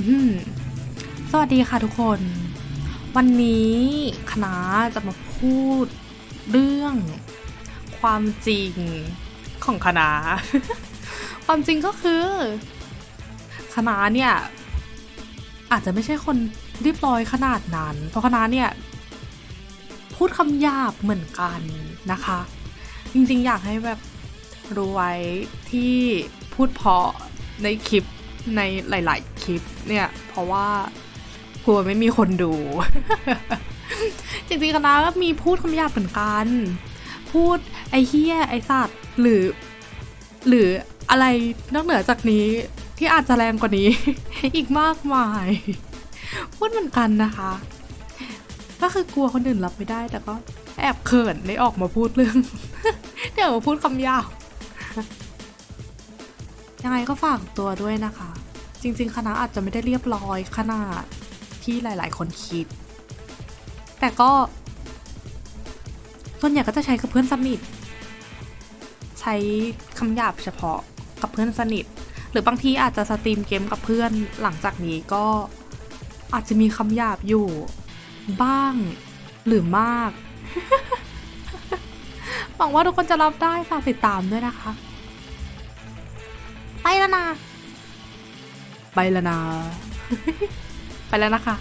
อืมสวัสดีค่ะทุกคน วันนี้คณะจะมาพูดเรื่องความจริงของคณะ ความจริงก็คือ คณะเนี่ย อาจจะไม่ใช่คนเรียบร้อยขนาดนั้น เพราะคณะเนี่ย พูดคำหยาบเหมือนกันนะคะ จริงๆอยากให้แบบรู้ไว้ที่พูดเพราะในคลิป ในหลาย ๆ คลิปเนี่ย เพราะว่ากลัวไม่มีคนดู จริงๆคณะก็มีพูดคำหยาบเหมือนกัน พูดไอ้เฮี้ย ไอ้สัตว์หรือ หรืออะไรนอกเหนือจากนี้ที่อาจจะแรงกว่านี้ อีกมากมาย พูดเหมือนกันนะคะ ก็คือกลัวคนอื่นรับไม่ได้ แต่ก็แอบเขินได้ออกมาพูดเรื่องเดี๋ยวมาพูดคำยาบ ยังไงก็ฝากตัวด้วยนะคะ จริงๆ คณะอาจจะไม่ได้เรียบร้อยขนาดที่หลายๆ คนคิด แต่ก็ส่วนใหญ่ก็จะใช้กับเพื่อนสนิท ใช้คำหยาบเฉพาะกับเพื่อนสนิท หรือบางทีอาจจะสตรีมเกมกับเพื่อนหลังจากนี้ก็อาจจะมีคำหยาบอยู่บ้างหรือมาก หวังว่าทุกคนจะรับได้ฝากติดตามด้วยนะคะ แล้วนะ ไปแล้วนะ ไปแล้วนะคะ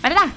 ไปแล้วนะ